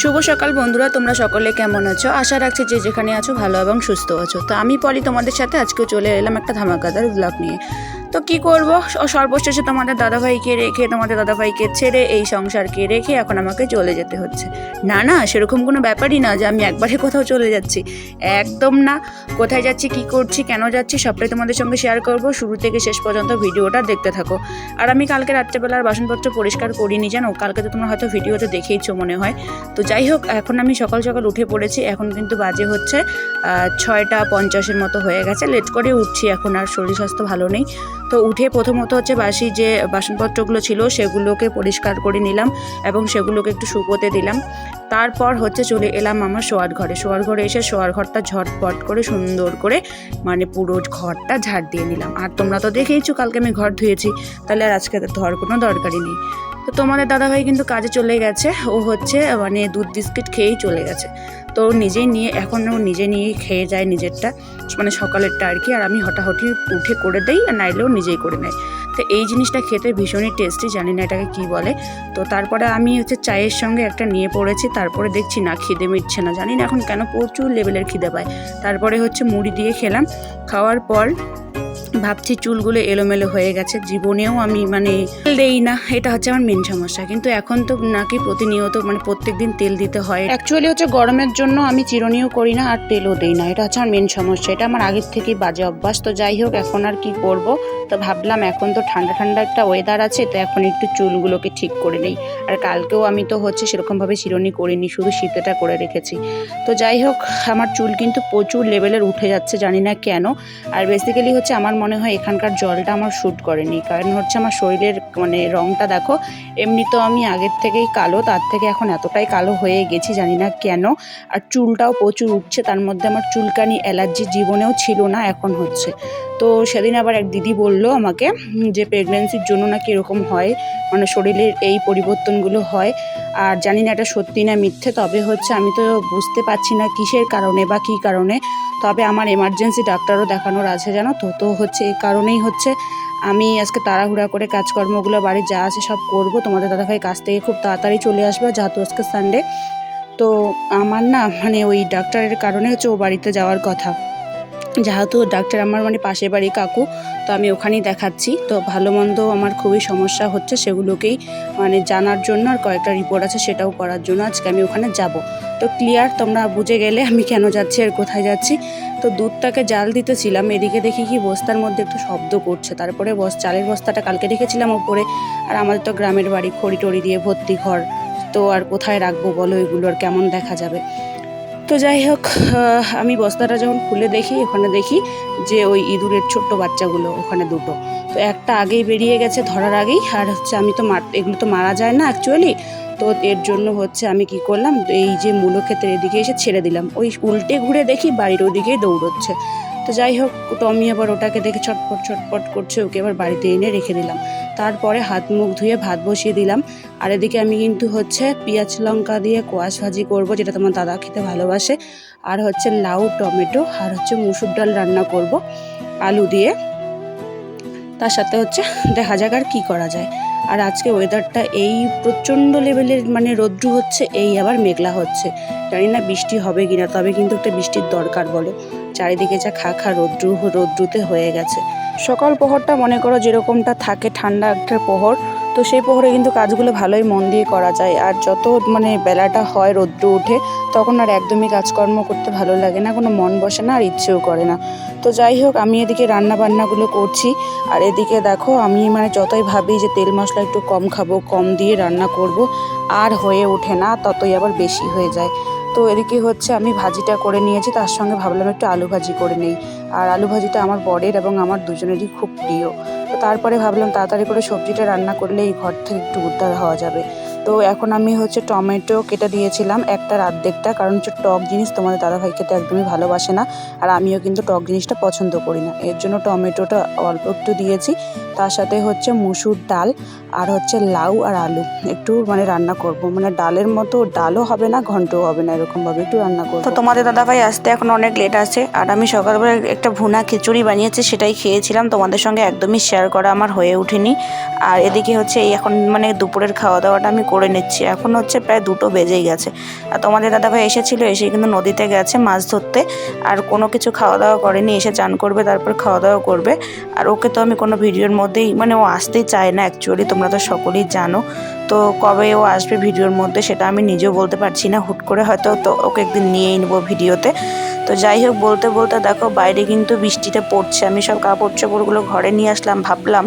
শুভ সকাল বন্ধুরা, তোমরা সকলে কেমন আছো? আশা রাখছি যে যেখানে আছো ভালো এবং সুস্থ আছো। তো আমি পলি তোমাদের সাথে আজকে চলে এলাম একটা ধামাকাদার ব্লগ নিয়ে। তো কি করব? সর্বশেষে তোমাদের দাদাভাইকে রেখে, তোমাদের দাদাভাইকে ছেড়ে এই সংসারকে রেখে এখন আমাকে চলে যেতে হচ্ছে। না না, সেরকম কোনো ব্যাপারই না যে আমি একবারে কোথাও চলে যাচ্ছি। একদম না। কোথায় যাচ্ছি, কি করছি, কেন যাচ্ছি, সবটাই তোমাদের সঙ্গে শেয়ার করব। শুরু থেকে শেষ পর্যন্ত ভিডিওটা দেখতে থাকো। আর আমি কালকে রাত্রেবেলার বাসনপত্র পরিষ্কার করিনি, জানো? কালকে তো তোমরা হয়তো ভিডিওতে দেখেইছো মনে হয়। তো যাই হোক, এখন আমি সকাল সকাল উঠে পড়েছি। এখন কিন্তু বাজে হচ্ছে ছয়টা পঞ্চাশের মতো হয়ে গেছে। লেট করে উঠছি এখন, আর শরীর স্বাস্থ্য ভালো নেই। তো উঠে প্রথমত হচ্ছে বাসি যে বাসনপত্রগুলো ছিল সেগুলোকে পরিষ্কার করে নিলাম এবং সেগুলোকে একটু শুকোতে দিলাম। তারপর হচ্ছে চলে এলাম আমার শোয়ার ঘরে। শোয়ার ঘরে এসে শোয়ার ঘরটা ঝটপট করে সুন্দর করে মানে পুরো ঘরটা ঝাড় দিয়ে নিলাম। আর তোমরা তো দেখেইছো কালকে আমি ঘর ধুয়েছি, তাহলে আর আজকে তো ধোয়ার কোনো দরকারই নেই। তো তোমাদের দাদাভাই কিন্তু কাজে চলে গেছে। ও হচ্ছে মানে দুধ বিস্কিট খেয়েই চলে গেছে। তো নিজে নিজেই নিয়ে এখনও নিজে নিয়েই খেয়ে যায় নিজেরটা মানে সকালেরটা আর কি। আর আমি হঠাহঠি উঠে করে দেই আর নাইলেও নিজেই করে নেয়। তো এই জিনিসটা খেতে ভীষণই টেস্টি জানি না এটাকে কী বলে। তো তারপরে আমি হচ্ছে চায়ের সঙ্গে একটা নিয়ে পড়েছি, তারপরে দেখছি না, খিদে মিটছে না। জানি না এখন কেন প্রচুর লেভেলের খিদে পায়। তারপরে হচ্ছে মুড়ি দিয়ে খেলাম। খাওয়ার পর ভাবছি চুলগুলো এলোমেলো হয়ে গেছে, জীবনেও আমি মানে তেল দেই না, এটা হচ্ছে আমার মেন সমস্যা। কিন্তু এখন তো নাকি প্রতিনিয়ত মানে প্রত্যেক দিন তেল দিতে হয়। অ্যাকচুয়ালি হচ্ছে গরমের জন্য আমি চিরুনিও করি না আর তেলও দেই না, এটা হচ্ছে আমার মেন সমস্যা। এটা আমার আগের থেকেই বাজে অভ্যাস, তো যাই হোক, এখন আর কি করব? তো ভাবলাম এখন তো ঠান্ডা ঠান্ডা একটা ওয়েদার আছে, তো এখন একটু চুলগুলোকে ঠিক করে নেই। আর কালকেও আমি তো হচ্ছে সেরকমভাবে চিরুনি করিনি, শুধু শীতেটা করে রেখেছি। তো যাই হোক, আমার চুল কিন্তু প্রচুর লেভেলের উঠে যাচ্ছে, জানি না কেন। আর বেসিক্যালি হচ্ছে আমার মনে হয় এখানকার জলটা আমার শ্যুট করেনি। কারণ হচ্ছে আমার শরীরের মানে রঙটা দেখো, এমনি তো আমি আগের থেকেই কালো, তার থেকে এখন এতটাই কালো হয়ে গেছি জানি না কেন। আর চুলটাও প্রচুর উঠছে, তার মধ্যে আমার চুলকানি অ্যালার্জি জীবনেও ছিল না, এখন হচ্ছে। তো সেদিন আবার এক দিদি বলল আমাকে যে প্রেগনেন্সির জন্য নাকি এরকম হয় মানে শরীরের এই পরিবর্তনগুলো হয়। আর জানি না এটা সত্যি না মিথ্যে, তবে হচ্ছে আমি তো বুঝতে পারছি না কিসের কারণে বা কী কারণে। তবে আমার এমার্জেন্সি ডাক্তারও দেখানোর আছে জানো তো তো হচ্ছে এই কারণেই হচ্ছে আমি আজকে তাড়াহুড়া করে কাজকর্মগুলো বাড়ির যা আছে সব করব। তোমাদের দাদাভাই কাছ থেকে খুব তাড়াতাড়ি চলে আসবে যেহেতু আজকে সানডে তো আমার না মানে ওই ডাক্তারের কারণে হচ্ছে ও বাড়িতে যাওয়ার কথা। যেহেতু ডাক্তার আমার মানে পাশের বাড়ি কাকু, তো আমি ওখানেই দেখাচ্ছি। তো ভালো মন্দ আমার খুবই সমস্যা হচ্ছে সেগুলোকেই মানে জানার জন্য আর কয়েকটা রিপোর্ট আছে সেটাও করার জন্য আজকে আমি ওখানে যাব। তো ক্লিয়ার তোমরা বুঝে গেলে আমি কেন যাচ্ছি আর কোথায় যাচ্ছি। তো দুধটাকে জাল দিতেছিলাম, এদিকে দেখি কি বস্তার মধ্যে একটু শব্দ করছে। তারপরে বস চালের বস্তাটা কালকে রেখেছিলাম ওপরে, আর আমাদের তো গ্রামের বাড়ি খড়ি টড়ি দিয়ে ভর্তি ঘর। তো আর কোথায় রাখব বলো এগুলো আর কেমন দেখা যাবে? তো যাই হোক আমি বস্তাটা যখন খুলে দেখি, ওখানে দেখি যে ওই ইঁদুরের ছোট্ট বাচ্চাগুলো ওখানে দুটো। তো একটা আগেই বেরিয়ে গেছে ধরার আগেই, আর হচ্ছে আমি তো মার এগুলো তো মারা যায় না অ্যাকচুয়ালি তো এর জন্য হচ্ছে আমি কি করলাম, এই যে মূলো ক্ষেতের এদিকে এসে ছেড়ে দিলাম। ওই উল্টে ঘুরে দেখি বাড়ির ওদিকেই দৌড়চ্ছে। তো যাই হোক, টমি আবার ওটাকে দেখে ছটপট ছটপট করছে, ওকে এবার বাড়িতে এনে রেখে দিলাম। তারপরে হাত মুখ ধুয়ে ভাত বসিয়ে দিলাম। আর এদিকে আমি কিন্তু হচ্ছে পেঁয়াজ লঙ্কা দিয়ে কোয়াশ ভাজি করব, যেটা তোমার দাদা খেতে ভালোবাসে। আর হচ্ছে লাউ, টমেটো, আর হচ্ছে মুসুর ডাল রান্না করব আলু দিয়ে। তার সাথে হচ্ছে দেখা যাক আর কী করা যায়। আর আজকে ওয়েদারটা এই প্রচণ্ড লেভেলের মানে রৌদ্রু হচ্ছে, এই আবার মেঘলা হচ্ছে। জানি না বৃষ্টি হবে কিনা, তবে কিন্তু একটা বৃষ্টির দরকার বলো। চারিদিকে যা খা খা রৌদ্রু, রৌদ্রুতে হয়ে গেছে। সকাল প্রহরটা মনে করো যেরকমটা থাকে ঠান্ডা একটা প্রহর তো সেই প্রহরে কিন্তু কাজগুলো ভালোই মন দিয়ে করা যায়। আর যত মানে বেলাটা হয়, রৌদ্র উঠে তখন আর একদমই কাজকর্ম করতে ভালো লাগে না, কোনো মন বসে না আর ইচ্ছেও করে না। তো যাই হোক, আমি এদিকে রান্না বান্নাগুলো করছি। আর এদিকে দেখো, আমি মানে যতই ভাবি যে তেল মশলা একটু কম খাব, কম দিয়ে রান্না করব, আর হয়ে ওঠে না, ততই আবার বেশি হয়ে যায়। তো এদিকে হচ্ছে আমি ভাজিটা করে নিয়েছি, তার সঙ্গে ভাবলাম একটু আলু ভাজি করে নেই। আর আলু ভাজিটা আমার বরের এবং আমার দুজনেরই খুব প্রিয়। তো তারপরে ভাবলাম তাড়াতাড়ি করে সবজিটা রান্না করলে এই ঘর থেকে একটু উদ্ধার হওয়া যাবে। তো এখন আমি হচ্ছে টমেটো কেটে দিয়েছিলাম একটার অর্ধেকটা কারণ হচ্ছে টক জিনিস তোমাদের দাদাভাই খেতে একদমই ভালোবাসে না, আর আমিও কিন্তু টক জিনিসটা পছন্দ করি না। এর জন্য টমেটোটা অল্প একটু দিয়েছি, তার সাথে হচ্ছে মুসুর ডাল আর হচ্ছে লাউ আর আলু। একটু মানে রান্না করব মানে ডালের মতো ডালও হবে না, ঘন্টও হবে না, এরকমভাবে একটু রান্না করব। তো তোমাদের দাদাভাই আসতে এখন অনেক লেট আছে, আর আমি সকালবেলা একটা ভুনা খিচুড়ি বানিয়েছি, সেটাই খেয়েছিলাম, তোমাদের সঙ্গে একদমই শেয়ার করা আমার হয়ে ওঠেনি। আর এদিকে হচ্ছে এই এখন মানে দুপুরের খাওয়া দাওয়াটা আমি করে নিচ্ছি। এখন হচ্ছে প্রায় দুটো বেজেই গেছে। আর তোমাদের দাদাভাই এসেছিল, এসে কিন্তু নদীতে গেছে মাছ ধরতে। আর কোনো কিছু খাওয়া দাওয়া করেনি, এসে চান করবে, তারপর খাওয়া দাওয়া করবে। আর ওকে তো আমি কোনো ভিডিওর মধ্যেই মানে ও আসতেই চায় না অ্যাকচুয়ালি তোমরা তো সকলেই জানো। তো কবে ও আসবে ভিডিওর মধ্যে সেটা আমি নিজেও বলতে পারছি না। হুট করে হয়তো তো ওকে একদিন নিয়েই নেব ভিডিওতে। তো যাই হোক, বলতে বলতে দেখো বাইরে কিন্তু বৃষ্টিটা পড়ছে। আমি সব কাপড় চোপড়গুলো ঘরে নিয়ে আসলাম, ভাবলাম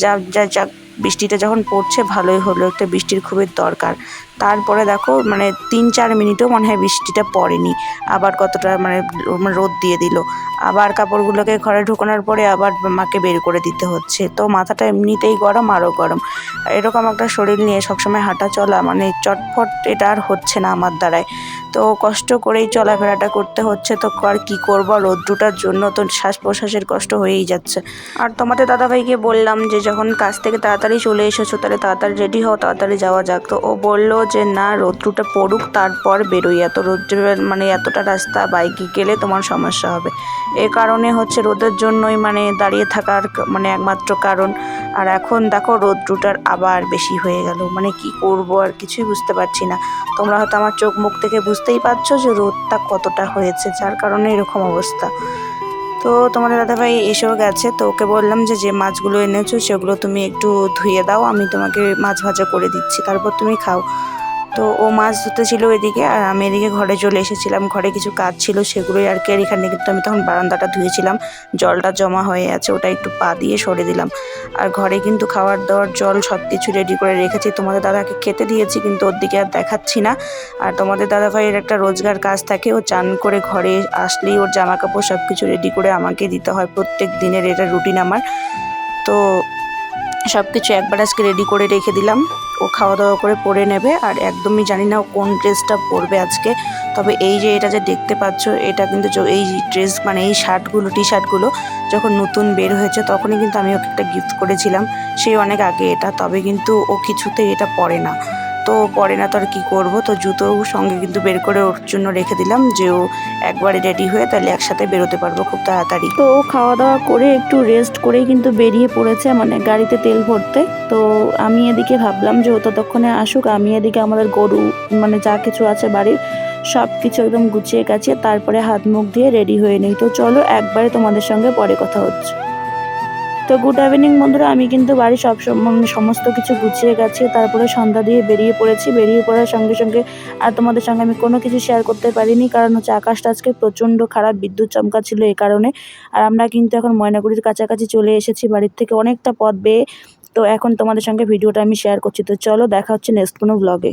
যা যা যা বৃষ্টিটা যখন পড়ছে ভালোই হলো। একটা বৃষ্টির খুবই দরকার। তারপরে দেখো মানে তিন চার মিনিটও মনে হয় বৃষ্টিটা পড়েনি। আবার কতটা মানে রোদ দিয়ে দিল। আবার কাপড়গুলোকে ঘরে ঢুকানোর পরে আবার মাকে বের করে দিতে হচ্ছে। তো মাথাটা এমনিতেই গরম আরও গরম। এরকম একটা শরীর নিয়ে সবসময় হাঁটা চলা মানে চটফট এটা আর হচ্ছে না আমার দ্বারায়। তো কষ্ট করেই চলাফেরাটা করতে হচ্ছে, তো আর কী করব? রোদ্রুটার জন্য তো শ্বাস প্রশ্বাসের কষ্ট হয়েই যাচ্ছে। আর তোমাদের দাদাভাইকে বললাম যে, যখন কাজ থেকে তাড়াতাড়ি চলে এসেছ, তাহলে তাড়াতাড়ি রেডি হও, তাড়াতাড়ি যাওয়া যাক। তো ও বলল যে না, রোদ্রুটা পড়ুক, তারপর বেরোই। এত রোদ্রের মানে এতটা রাস্তা, বাইকে গেলে তোমার সমস্যা হবে। এ কারণে হচ্ছে রোদের জন্যই মানে দাঁড়িয়ে থাকার মানে একমাত্র কারণ। আর এখন দেখো রোদ্রুটার আবার বেশি হয়ে গেল। মানে কি করব আর কিছুই বুঝতে পারছি না। তোমরা হয়তো আমার চোখ মুখ থেকে বুঝতেই পারছ যে রোদটা কতটা হয়েছে, যার কারণে এরকম অবস্থা। তো তোমাদের দাদাভাই এসেও গেছে, তো ওকে বললাম যে যে মাছগুলো এনেছো সেগুলো তুমি একটু ধুয়ে দাও, আমি তোমাকে মাছ ভাজা করে দিচ্ছি, তারপর তুমি খাও। তো ও মাছ ধুতে ছিল এদিকে, আর আমি এদিকে ঘরে চলে এসেছিলাম। ঘরে কিছু কাজ ছিল সেগুলোই আর কি, আর এখানে কিন্তু আমি তখন বারান্দাটা ধুয়েছিলাম। জলটা জমা হয়ে আছে, ওটা একটু পা দিয়ে সরে দিলাম। আর ঘরে কিন্তু খাবার দাওয়ার জল সব কিছু রেডি করে রেখেছি। তোমাদের দাদাকে খেতে দিয়েছি, কিন্তু ওর দিকে আর দেখাচ্ছি না। আর তোমাদের দাদা ভাইয়ের একটা রোজগার কাজ থাকে, ও চান করে ঘরে আসলেই ওর জামা কাপড় সব কিছু রেডি করে আমাকে দিতে হয় প্রত্যেক দিনের, এটা রুটিন আমার। তো সব কিছু একবার আজকে রেডি করে রেখে দিলাম। ও খাওয়া দাওয়া করে পরে নেবে আর একদমই জানি না ও কোন ড্রেসটা পরবে আজকে। তবে এই যে এটা যে দেখতে পাচ্ছ, এটা কিন্তু এই ড্রেস মানে এই শার্টগুলো টি শার্টগুলো যখন নতুন বের হয়েছে তখনই কিন্তু আমি ওকে একটা গিফট করেছিলাম। সেই অনেক আগে এটা, তবে কিন্তু ও কিছুতেই এটা পরে না। তো পরে না তো আর কী করব? তো জুতো সঙ্গে কিন্তু বের করে ওর জন্য রেখে দিলাম যে ও একবারে রেডি হয়ে তাহলে একসাথে বেরোতে পারব খুব তাড়াতাড়ি। তো ও খাওয়া দাওয়া করে একটু রেস্ট করেই কিন্তু বেরিয়ে পড়েছে মানে গাড়িতে তেল ভরতে। তো আমি এদিকে ভাবলাম যে ও ততক্ষণে আসুক, আমি এদিকে আমাদের গরু মানে যা কিছু আছে বাড়ির সব কিছু একদম গুছিয়ে গাছিয়ে তারপরে হাত মুখ দিয়ে রেডি হয়ে নিই। তো চলো একবারে তোমাদের সঙ্গে পরে কথা হচ্ছে। তো গুড ইভিনিং বন্ধুরা, আমি কিন্তু বাড়ির সব মানে সমস্ত কিছু গুছিয়ে গেছি, তারপরে সন্ধ্যা দিয়ে বেরিয়ে পড়েছি। বেরিয়ে পড়ার সঙ্গে সঙ্গে আর তোমাদের সঙ্গে আমি কোনো কিছু শেয়ার করতে পারিনি, কারণ হচ্ছে আকাশটা আজকে প্রচণ্ড খারাপ, বিদ্যুৎ চমকা ছিল এই কারণে। আর আমরা কিন্তু এখন ময়নাগুড়ির কাছাকাছি চলে এসেছি, বাড়ির থেকে অনেকটা পথ বেয়ে। তো এখন তোমাদের সঙ্গে ভিডিওটা আমি শেয়ার করছি। তো চলো দেখা হচ্ছে নেক্সট কোনো ব্লগে